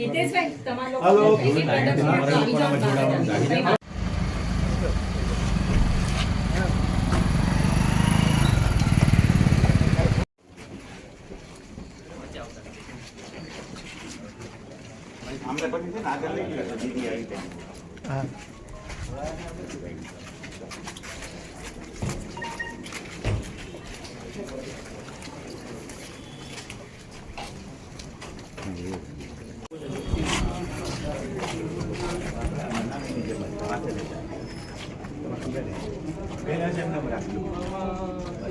હિતેશભાઈ તમારા હાલો. લોકો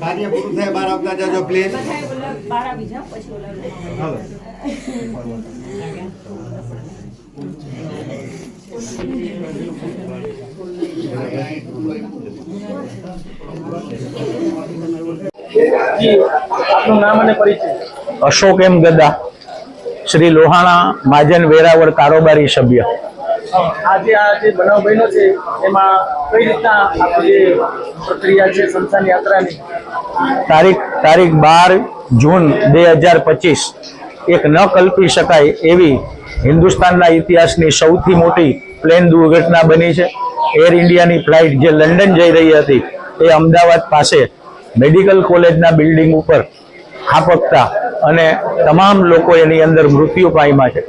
કાર્ય પૂરું થાય બહાર આવતા જાજો પ્લીઝ બહાર આવી જાઓ પછી ઓલા હાલો. આપનું નામ અને પરિચય? અશોક એમ ગદા. શ્રી લોહાણા માજન વેરાવળ કારોબારી સભ્ય. આજે આ જે બનાવ બન્યો છે એમાં કઈ રીતના આપણી જે પ્રક્રિયા છે સંસ્થાન યાત્રાની? તારીખ તારીખ બાર જૂન બે હજાર પચીસ. એક ન કલ્પી શકાય એવી હિન્દુસ્તાનના ઇતિહાસની સૌથી મોટી પ્લેન દુર્ઘટના બની છે. એર ઇન્ડિયાની ફ્લાઇટ જે લંડન જઈ રહી હતી એ અમદાવાદ પાસે મેડિકલ કોલેજના બિલ્ડિંગ ઉપર ખાપકતા અને તમામ લોકો એની અંદર મૃત્યુ પામ્યા છે.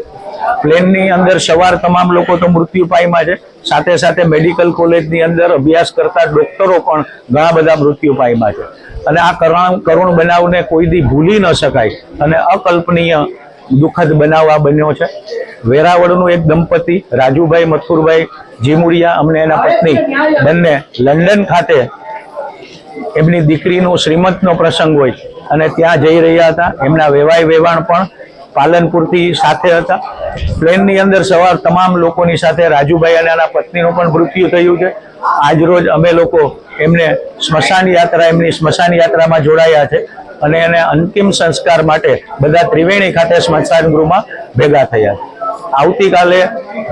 પ્લેનની અંદર સવાર તમામ લોકો તો મૃત્યુ પામ્યા છે. સાથે સાથે મેડિકલ કોલેજની અંદર અભ્યાસ કરતા ડોક્ટરો પણ ઘણા બધા મૃત્યુ પામ્યા છે. અને આ કરુણ કરુણ બનાવને કોઈ દી ભૂલી ન શકાય અને અકલ્પનીય દુઃખદ બનાવ આ બન્યો છે. વેરાવળનું એક દંપતી, રાજુભાઈ મથુરભાઈ જીમુડિયા અમને એના પત્ની બંને લંડન ખાતે એમની દીકરીનું શ્રીમંતનો પ્રસંગ હોય. અને ત્યાં જઈ રહ્યા હતા. એમના વેવાય વેવાણ પણ પાલનપુરથી સાથે હતા. પ્લેનની અંદર સવાર તમામ લોકોની સાથે રાજુભાઈ અને એના પત્નીનું પણ મૃત્યુ થયું છે. આજરોજ અમે લોકો એમને સ્મશાન યાત્રા, એમની સ્મશાન યાત્રામાં જોડાયા છે અને એને અંતિમ સંસ્કાર માટે બધા ત્રિવેણી ખાતે સ્મશાન ગૃહમાં ભેગા થયા છે. આવતીકાલે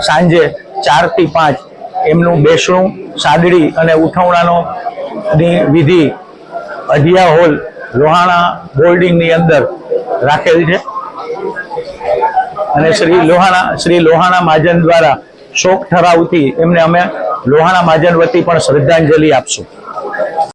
સાંજે ચારથી પાંચ એમનું બેસણું, સાદડી અને ઉઠવણાનો વિધિ અઢિયા હોલ લોહાણા બોર્ડિંગની અંદર રાખેલ છે. અને શ્રી લોહાણા શ્રી લોહાણા મહાજન દ્વારા શોક ઠરાવથી એમને અમે લોહાણા મહાજન વતી પણ શ્રદ્ધાંજલિ આપશું.